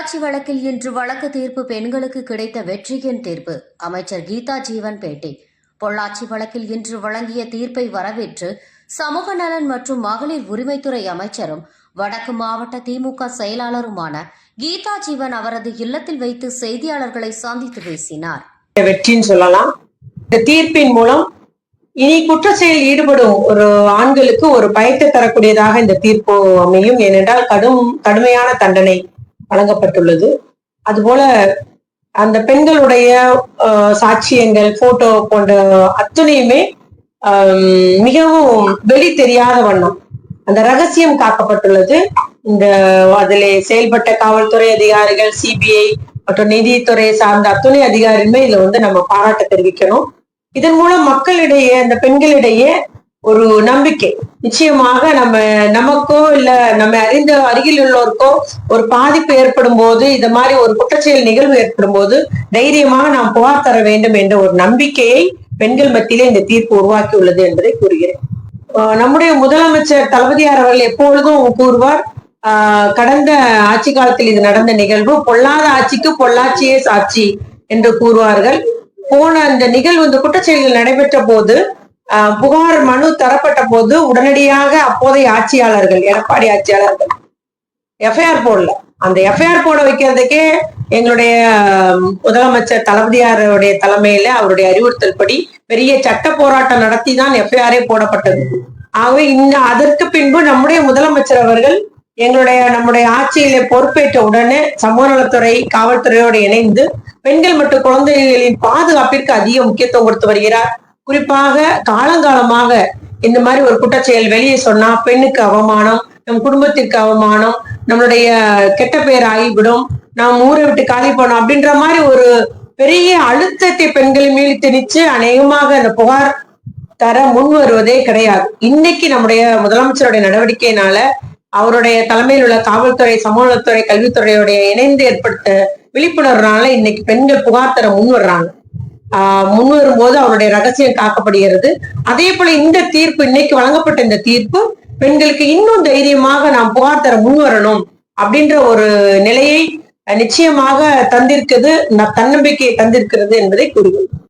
வழக்கில் இன்று வழக்கு தீர்ப்பு பெண்களுக்கு கிடைத்த வெற்றியின் தீர்ப்பு. அமைச்சர் கீதா ஜீவன் பேட்டி. பொள்ளாச்சி வழக்கில் இன்று வழங்கிய தீர்ப்பை வரவேற்று சமூக நலன் மற்றும் மகளிர் உரிமைத்துறை அமைச்சரும் வடக்கு மாவட்ட திமுக செயலாளருமான கீதா ஜீவன் அவரது இல்லத்தில் வைத்து செய்தியாளர்களை சந்தித்து பேசினார். வெற்றின்னு சொல்லலாம். இந்த தீர்ப்பின் மூலம் இனி குற்ற செயலில் ஈடுபடும் ஒரு ஆண்களுக்கு ஒரு பயத்தை தரக்கூடியதாக இந்த தீர்ப்பு அமையும். ஏனென்றால் கடும் கடுமையான தண்டனை வழங்கப்பட்டுள்ளது. அதுபோல அந்த பெண்களுடைய ஆஹ், சாட்சியங்கள் போட்டோ போன்ற அத்துணையுமே மிகவும் வெளி தெரியாத வண்ணம். அந்த ரகசியம் காக்கப்பட்டுள்ளது. இந்த அதில் செயல்பட்ட காவல்துறை அதிகாரிகள் சிபிஐ மற்றும் நீதித்துறையை சார்ந்த அத்துணை அதிகாரியுமே இதுல வந்து நம்ம பாராட்ட தெரிவிக்கணும். இதன் மூலம் மக்களிடையே அந்த பெண்களிடையே ஒரு நம்பிக்கை. நிச்சயமாக நம்ம நமக்கோ இல்ல நம்ம அறிந்த அருகில் உள்ளோருக்கோ ஒரு பாதிப்பு ஏற்படும் போது இந்த மாதிரி ஒரு குற்றச்செயல் நிகழ்வு ஏற்படும் போது தைரியமாக நாம் புகார் தர வேண்டும் என்ற ஒரு நம்பிக்கையை பெண்கள் மத்தியிலே இந்த தீர்ப்பு உருவாக்கி உள்ளது என்பதை கூறுகிறேன். நம்முடைய முதலமைச்சர் தளபதியார் அவர்கள் எப்பொழுதும் கூறுவார் ஆஹ் கடந்த ஆட்சி காலத்தில் இது நடந்த நிகழ்வு பொல்லாத ஆட்சிக்கு பொள்ளாச்சியே சாட்சி என்று கூறுவார்கள். போன அந்த நிகழ்வு இந்த குற்றச்செயல்கள் நடைபெற்ற போது புகார் மனு தரப்பட்ட போது உடனடியாக அப்போதைய ஆட்சியாளர்கள் எடப்பாடி ஆட்சியாளர்கள் எஃப்ஐஆர் போடல. அந்த எஃப்ஐஆர் போட வைக்கிறதுக்கே எங்களுடைய முதலமைச்சர் தளபதியாருடைய தலைமையில அவருடைய அறிவுறுத்தல் படி பெரிய சட்ட போராட்டம் நடத்தி தான் எஃப்ஐஆரே போடப்பட்டது. ஆகவே இந்த அதற்கு பின்பு நம்முடைய முதலமைச்சர் அவர்கள் எங்களுடைய நம்முடைய ஆட்சியில பொறுப்பேற்ற உடனே சமூக நலத்துறை காவல்துறையோடு இணைந்து பெண்கள் மற்றும் குழந்தைகளின் பாதுகாப்பிற்கு அதிக முக்கியத்துவம் கொடுத்து வருகிறார். குறிப்பாக காலங்காலமாக இந்த மாதிரி ஒரு குற்றச்செயல் வெளியே சொன்னா பெண்ணுக்கு அவமானம் நம் குடும்பத்திற்கு அவமானம் நம்மளுடைய கெட்ட பெயர் ஆகிவிடும் நாம் ஊரை விட்டு காலி போனோம் அப்படின்ற மாதிரி ஒரு பெரிய அழுத்தத்தை பெண்கள் மீது திணிச்சு அநேகமாக அந்த புகார் தர முன் வருவதே கிடையாது. இன்னைக்கு நம்முடைய முதலமைச்சருடைய நடவடிக்கையினால அவருடைய தலைமையில் உள்ள காவல்துறை சமூகத்துறை கல்வித்துறையுடைய இணைந்து ஏற்படுத்த விழிப்புணர்வுனால இன்னைக்கு பெண்கள் புகார் தர முன் வர்றாங்க. முன் வரும்போது அவருடைய ரகசியம் காக்கப்படுகிறது. அதே போல இந்த தீர்ப்பு இன்னைக்கு வழங்கப்பட்ட இந்த தீர்ப்பு பெண்களுக்கு இன்னும் தைரியமாக நாம் புகார் தர முன் வரணும் அப்படின்ற ஒரு நிலையை அஹ், நிச்சயமாக தந்திருக்கிறது தன்னம்பிக்கையை தந்திருக்கிறது என்பதை கூறுகிறோம்.